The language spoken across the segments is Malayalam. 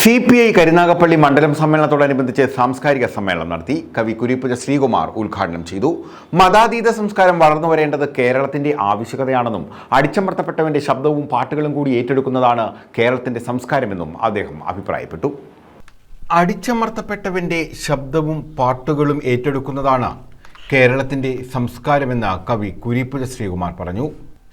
സി പി ഐ കരുനാഗപ്പള്ളി മണ്ഡലം സമ്മേളനത്തോടനുബന്ധിച്ച് സാംസ്കാരിക സമ്മേളനം നടത്തി കവി കുരിപ്പുജ ശ്രീകുമാർ ഉദ്ഘാടനം ചെയ്തു. മതാതീത സംസ്കാരം വളർന്നു വരേണ്ടത് കേരളത്തിന്റെ ആവശ്യകതയാണെന്നും അടിച്ചമർത്തപ്പെട്ടവന്റെ ശബ്ദവും പാട്ടുകളും കൂടി ഏറ്റെടുക്കുന്നതാണ് കേരളത്തിന്റെ സംസ്കാരമെന്നും അദ്ദേഹം അഭിപ്രായപ്പെട്ടു. അടിച്ചമർത്തപ്പെട്ടവന്റെ ശബ്ദവും പാട്ടുകളും ഏറ്റെടുക്കുന്നതാണ് കേരളത്തിന്റെ സംസ്കാരമെന്ന് കവി കുരിപ്പുജ ശ്രീകുമാർ പറഞ്ഞു.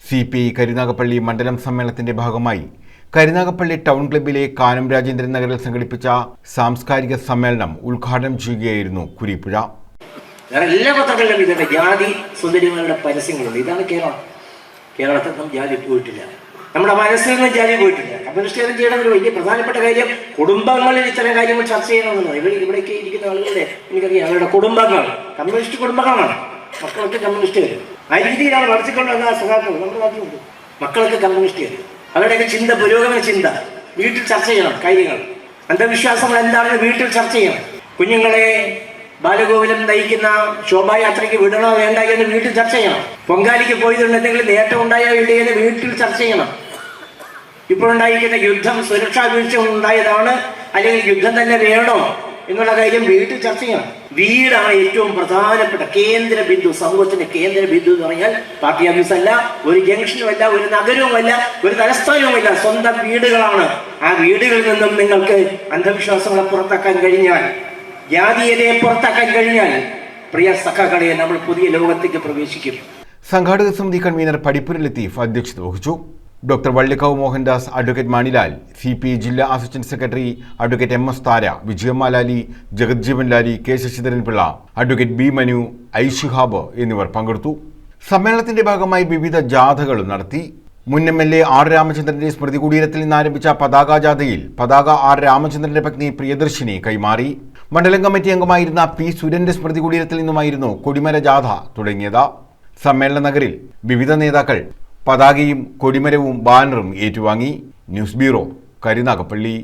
സി പി ഐ കരുനാഗപ്പള്ളി മണ്ഡലം സമ്മേളനത്തിന്റെ ഭാഗമായി കരുനാഗപ്പള്ളി ടൗൺ ക്ലബ്ബിലെ കാനം രാജേന്ദ്രൻ നഗറിൽ സംഘടിപ്പിച്ച സാംസ്കാരിക സമ്മേളനം ഉദ്ഘാടനം ചെയ്യുകയായിരുന്നു കുരിപ്പുഴ. എല്ലാ പത്രങ്ങളിലും ഇതിന്റെ ജാതി സുന്ദരിമാരുടെ പരസ്യങ്ങളുണ്ട്. ഇതാണ് കേരളം. കേരളത്തിൽ നിന്നും ജാതി പോയിട്ടില്ല. നമ്മുടെ മനസ്സിൽ നിന്നും ജാതി പോയിട്ടില്ല. കമ്മ്യൂണിസ്റ്റ് ചെയ്യണ ഒരു വലിയ പ്രധാനപ്പെട്ട കാര്യം. കുടുംബങ്ങളിൽ ഇത്തരം കാര്യങ്ങൾ ചർച്ച ചെയ്യണമെന്നാണ് ഇവിടെ ഇവിടേക്ക് ഇരിക്കുന്ന ആളുകളുടെ എനിക്കറിയാം അവരുടെ കുടുംബങ്ങൾ. കമ്മ്യൂണിസ്റ്റ് കുടുംബങ്ങളാണ്. മക്കളൊക്കെ കമ്മ്യൂണിസ്റ്റ് വരും. ആ രീതിയിലാണ് വളർത്തിക്കൊണ്ടുവന്ന സഹാക്കൾ നമ്മുടെ നാട്ടിലുണ്ട്. മക്കളൊക്കെ കമ്മ്യൂണിസ്റ്റുകാർ അവരുടെയൊക്കെ ചിന്ത പുരോഗമന ചിന്ത വീട്ടിൽ ചർച്ച ചെയ്യണം കാര്യങ്ങൾ. അന്ധവിശ്വാസങ്ങൾ എന്താണെന്ന് വീട്ടിൽ ചർച്ച ചെയ്യണം. കുഞ്ഞുങ്ങളെ ബാലഗോകുലം നയിക്കുന്ന ശോഭായാത്രയ്ക്ക് വിടണോ വേണ്ട എന്ന് വീട്ടിൽ ചർച്ച ചെയ്യണം. പൊങ്കാലിക്ക് പോയതുകൊണ്ട് എന്തെങ്കിലും നേട്ടം ഉണ്ടായോ ഇല്ലേ എന്ന് വീട്ടിൽ ചർച്ച ചെയ്യണം. ഇപ്പോഴുണ്ടായിരിക്കുന്ന യുദ്ധം സുരക്ഷാ വീഴ്ച ഉണ്ടായതാണ് അല്ലെങ്കിൽ യുദ്ധം തന്നെ വേണോ? എന്നുള്ള കാര്യം വീട്ടിൽ ചർച്ച ചെയ്യണം. വീടാണ് ഏറ്റവും പ്രധാനപ്പെട്ട കേന്ദ്ര ബിന്ദു. സമൂഹത്തിന്റെ കേന്ദ്ര ബിന്ദു എന്ന് പറഞ്ഞാൽ പാർട്ടി ഓഫീസ് അല്ല ഒരു ജംഗ്ഷനും അല്ല ഒരു നഗരവുമല്ല ഒരു തലസ്ഥാനവുമല്ല. സ്വന്തം വീടുകളാണ്. ആ വീടുകളിൽ നിന്നും നിങ്ങൾക്ക് അന്ധവിശ്വാസങ്ങളെ പുറത്താക്കാൻ കഴിഞ്ഞാൽ ജാതീയതയെ പുറത്താക്കാൻ കഴിഞ്ഞാൽ പ്രിയ സഖാക്കളെ നമ്മൾ പുതിയ ലോകത്തേക്ക് പ്രവേശിക്കും. സംഘാടക സമിതി കൺവീനർ പടിപ്പുര അധ്യക്ഷത വഹിച്ചു. Doctor Vallikkavu Mohandas advocate Manilal C P ജില്ലാ assistant secretary advocate M S Thara Vijayamma Lali Jagjivan Lali K Sasidharan Pillai advocate B Manu I എന്നിവർ പങ്കെടുത്തു. സമ്മേളനത്തിന്റെ ഭാഗമായി വിവിധ ജാഥകളും നടത്തി. മുൻ എം എൽ എ ആർ രാമചന്ദ്രന്റെ സ്മൃതി കുടീരത്തിൽ നിന്ന് ആരംഭിച്ച പതാക ജാഥയിൽ പതാക ആർ രാമചന്ദ്രന്റെ പത്നി പ്രിയദർശിനി കൈമാറി. മണ്ഡലം കമ്മിറ്റി അംഗമായിരുന്ന പി സുരന്റെ സ്മൃതി കുടീരത്തിൽ നിന്നുമായിരുന്നു കൊടിമര ജാഥ തുടങ്ങിയത്. സമ്മേളന നഗരിൽ വിവിധ നേതാക്കൾ പതാകയും കൊടിമരവും ബാനറും ഏറ്റുവാങ്ങി ന്യൂസ് ബ്യൂറോ കരുനാഗപ്പള്ളി.